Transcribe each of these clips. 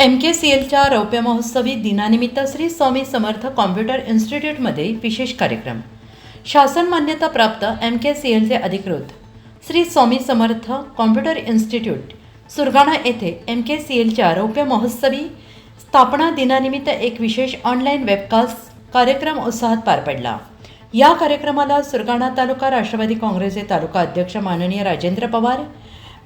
M के C एलच्या रौप्य महोत्सवी दिनानिमित्त श्री स्वामी समर्थ कॉम्प्युटर इन्स्टिट्यूटमध्ये विशेष कार्यक्रम. शासन मान्यता प्राप्त एम के सी एलचे अधिकृत श्री स्वामी समर्थ कॉम्प्युटर इन्स्टिट्यूट सुरगाणा येथे एम के सी एलच्या रौप्य महोत्सवी स्थापना दिनानिमित्त एक विशेष ऑनलाईन वेबकास्ट कार्यक्रम उत्साहात पार पडला. या कार्यक्रमाला सुरगाणा तालुका राष्ट्रवादी काँग्रेसचे तालुका अध्यक्ष माननीय राजेंद्र पवार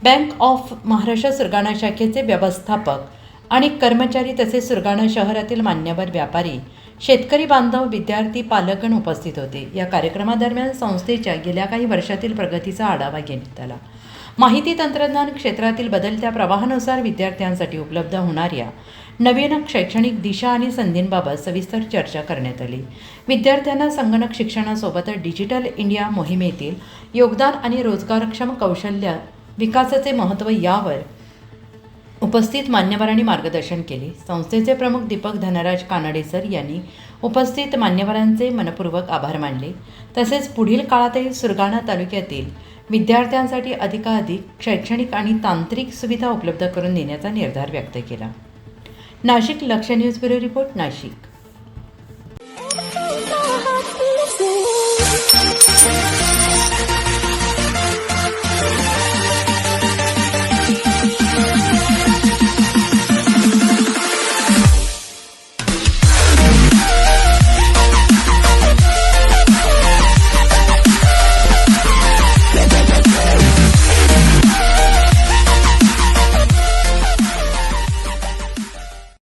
बँक ऑफ महाराष्ट्र सुरगाणा शाखेचे व्यवस्थापक आणि कर्मचारी तसेच सुरगाणा शहरातील मान्यवर व्यापारी शेतकरी बांधव विद्यार्थी पालकगण उपस्थित होते. या कार्यक्रमादरम्यान संस्थेच्या गेल्या काही वर्षातील प्रगतीचा आढावा घेण्यात आला. माहिती तंत्रज्ञान क्षेत्रातील बदलत्या प्रवाहानुसार विद्यार्थ्यांसाठी उपलब्ध होणाऱ्या नवीन शैक्षणिक दिशा आणि संधींबाबत सविस्तर चर्चा करण्यात आली. विद्यार्थ्यांना संगणक शिक्षणासोबतच डिजिटल इंडिया मोहिमेतील योगदान आणि रोजगारक्षम कौशल्य विकासाचे महत्त्व यावर उपस्थित मान्यवरांनी मार्गदर्शन केले. संस्थेचे प्रमुख दीपक धनराज कानडे सर यांनी उपस्थित मान्यवरांचे मनपूर्वक आभार मानले. तसेच पुढील काळातही सुरगाणा तालुक्यातील विद्यार्थ्यांसाठी अधिकाधिक शैक्षणिक आणि तांत्रिक सुविधा उपलब्ध करून देण्याचा निर्धार व्यक्त केला. नाशिक लक्ष न्यूज ब्युरो रिपोर्ट नाशिक.